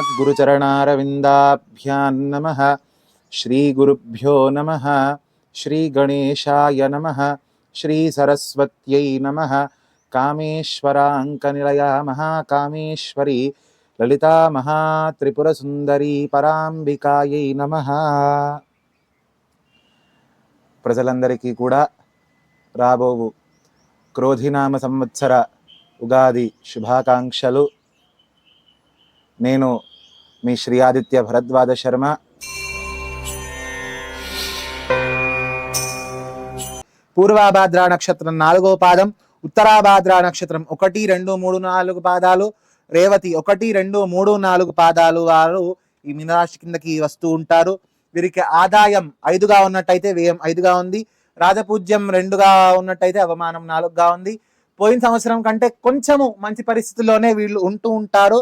శ్రీమద్గురుచరణారవిందాభ్యాన్నమ శ్రీగురుభ్యో నమ శ్రీగణేశాయ నమ శ్రీసరస్వత్యై నమ కామేశ్వరాంకనిలయ మహాకామేశ్వరి లలితామహాత్రిపురసుందరీ పరాంబికాయై నమ ప్రజలందరికీ కూడా రాబోవు క్రోధినామ సంవత్సర ఉగాది శుభాకాంక్షలు. నేను మీ శ్రీ ఆదిత్య భరద్వాజ శర్మ. పూర్వాభాద్ర నక్షత్రం నాలుగో పాదం ఉత్తరాభాద్ర నక్షత్రం ఒకటి రెండు మూడు నాలుగు పాదాలు రేవతి ఒకటి రెండు మూడు నాలుగు పాదాలు వారు ఈ మీనరాశి కిందకి వస్తూ ఉంటారు. వీరికి ఆదాయం ఐదుగా ఉన్నట్టయితే వ్యయం ఐదుగా ఉంది. రాజపూజ్యం రెండుగా ఉన్నట్టయితే అవమానం నాలుగుగా ఉంది. పోయిన సంవత్సరం కంటే కొంచెము మంచి పరిస్థితుల్లోనే వీళ్ళు ఉంటూ ఉంటారు.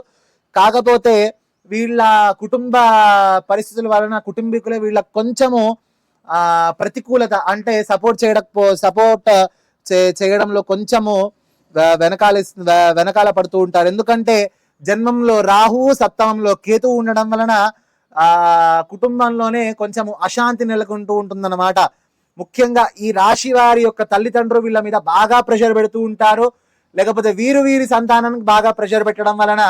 కాకపోతే వీళ్ళ కుటుంబ పరిస్థితుల వలన కుటుంబీకులే వీళ్ళ కొంచెము ప్రతికూలత అంటే సపోర్ట్ చేయడకపో సపోర్ట్ చేయడంలో కొంచెము వెనకాల వెనకాల పడుతూ ఉంటారు. ఎందుకంటే జన్మంలో రాహు సప్తమంలో కేతు ఉండడం వలన ఆ కుటుంబంలోనే కొంచెము అశాంతి నెలకొంటూ ఉంటుందన్నమాట. ముఖ్యంగా ఈ రాశి వారి యొక్క తల్లిదండ్రులు వీళ్ళ మీద బాగా ప్రెషర్ పెడుతూ ఉంటారు. లేకపోతే వీరు వీరి సంతానానికి బాగా ప్రెషర్ పెట్టడం వలన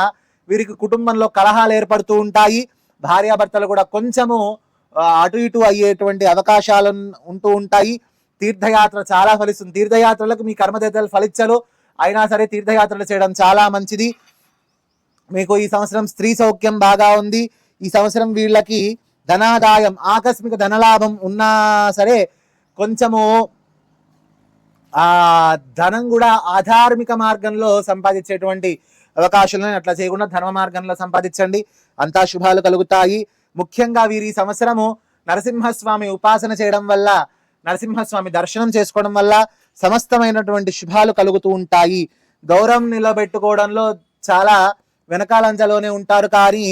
వీరికి కుటుంబంలో కలహాలు ఏర్పడుతూ ఉంటాయి. భార్యాభర్తలు కూడా కొంచెము అటు ఇటు అయ్యేటువంటి అవకాశాలు ఉంటూ ఉంటాయి. తీర్థయాత్ర చాలా ఫలిస్తుంది. తీర్థయాత్రలకు మీ కర్మదేతలు ఫలించరు. అయినా సరే తీర్థయాత్రలు చేయడం చాలా మంచిది. మీకు ఈ సంవత్సరం స్త్రీ సౌఖ్యం బాగా ఉంది. ఈ సంవత్సరం వీళ్ళకి ధనాదాయం ఆకస్మిక ధనలాభం ఉన్నా సరే కొంచెము ఆ ధనం కూడా ఆధార్మిక మార్గంలో సంపాదించేటువంటి అవకాశాలను అట్లా చేయకుండా ధర్మ మార్గంలో సంపాదించండి. అంతా శుభాలు కలుగుతాయి. ముఖ్యంగా వీరి ఈ సంవత్సరము నరసింహస్వామి ఉపాసన చేయడం వల్ల నరసింహస్వామి దర్శనం చేసుకోవడం వల్ల సమస్తమైనటువంటి శుభాలు కలుగుతూ ఉంటాయి. గౌరవం నిలబెట్టుకోవడంలో చాలా వెనకాలంజలోనే ఉంటారు. కానీ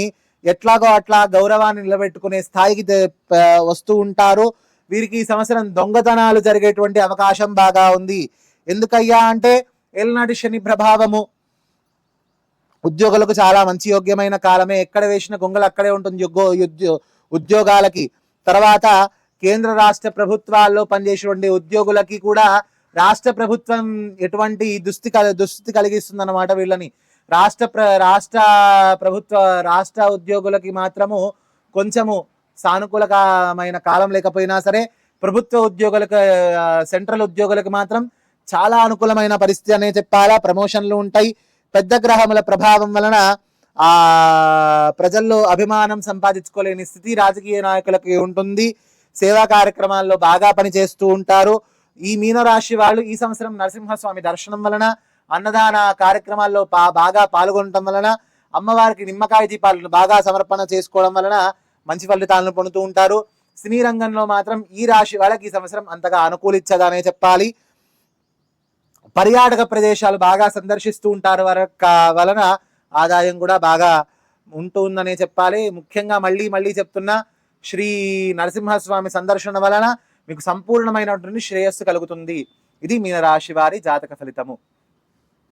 ఎట్లాగో అట్లా గౌరవాన్ని నిలబెట్టుకునే స్థాయికి వస్తూ ఉంటారు. వీరికి ఈ సంవత్సరం దొంగతనాలు జరిగేటువంటి అవకాశం బాగా ఉంది. ఎందుకయ్యా అంటే ఏలనాటి శని ప్రభావము ఉద్యోగులకు చాలా మంచి యోగ్యమైన కాలమే. ఎక్కడ వేసిన గొంగలు అక్కడే ఉంటుంది యుగ్గో- ఉద్యోగాలకి. తర్వాత కేంద్ర రాష్ట్ర ప్రభుత్వాల్లో పనిచేసేటువంటి ఉద్యోగులకి కూడా రాష్ట్ర ప్రభుత్వం ఎటువంటి దుస్థితి కల దుస్థితి కలిగిస్తుంది అన్నమాట వీళ్ళని. రాష్ట్ర ప్ర రాష్ట్ర ప్రభుత్వ రాష్ట్ర ఉద్యోగులకి మాత్రము కొంచెము సానుకూలకమైన కాలం లేకపోయినా సరే ప్రభుత్వ ఉద్యోగులకు సెంట్రల్ ఉద్యోగులకు మాత్రం చాలా అనుకూలమైన పరిస్థితి అనే చెప్పాలా. ప్రమోషన్లు ఉంటాయి. పెద్ద గ్రహముల ప్రభావం వలన ఆ ప్రజల్లో అభిమానం సంపాదించుకోలేని స్థితి రాజకీయ నాయకులకి ఉంటుంది. సేవా కార్యక్రమాల్లో బాగా పనిచేస్తూ ఉంటారు. ఈ మీనరాశి వాళ్ళు ఈ సంవత్సరం నరసింహస్వామి దర్శనం వలన అన్నదాన కార్యక్రమాల్లో పా- బాగా పాల్గొనటం వలన అమ్మవారికి నిమ్మకాయ దీపాలను బాగా సమర్పణ చేసుకోవడం వలన మంచి ఫలితాలను పొందుతూ ఉంటారు. సినీ రంగంలో మాత్రం ఈ రాశి వాళ్ళకి ఈ సంవత్సరం అంతగా అనుకూలించదనే చెప్పాలి. పర్యాటక ప్రదేశాలు బాగా సందర్శిస్తూ ఉంటారు వరక వలన ఆదాయం కూడా బాగా ఉంటుందనే చెప్పాలి. ముఖ్యంగా మళ్ళీ మళ్ళీ చెప్తున్నా శ్రీ నరసింహస్వామి సందర్శన వలన మీకు సంపూర్ణమైనటువంటి శ్రేయస్సు కలుగుతుంది. ఇది మీన రాశి వారి జాతక ఫలితము.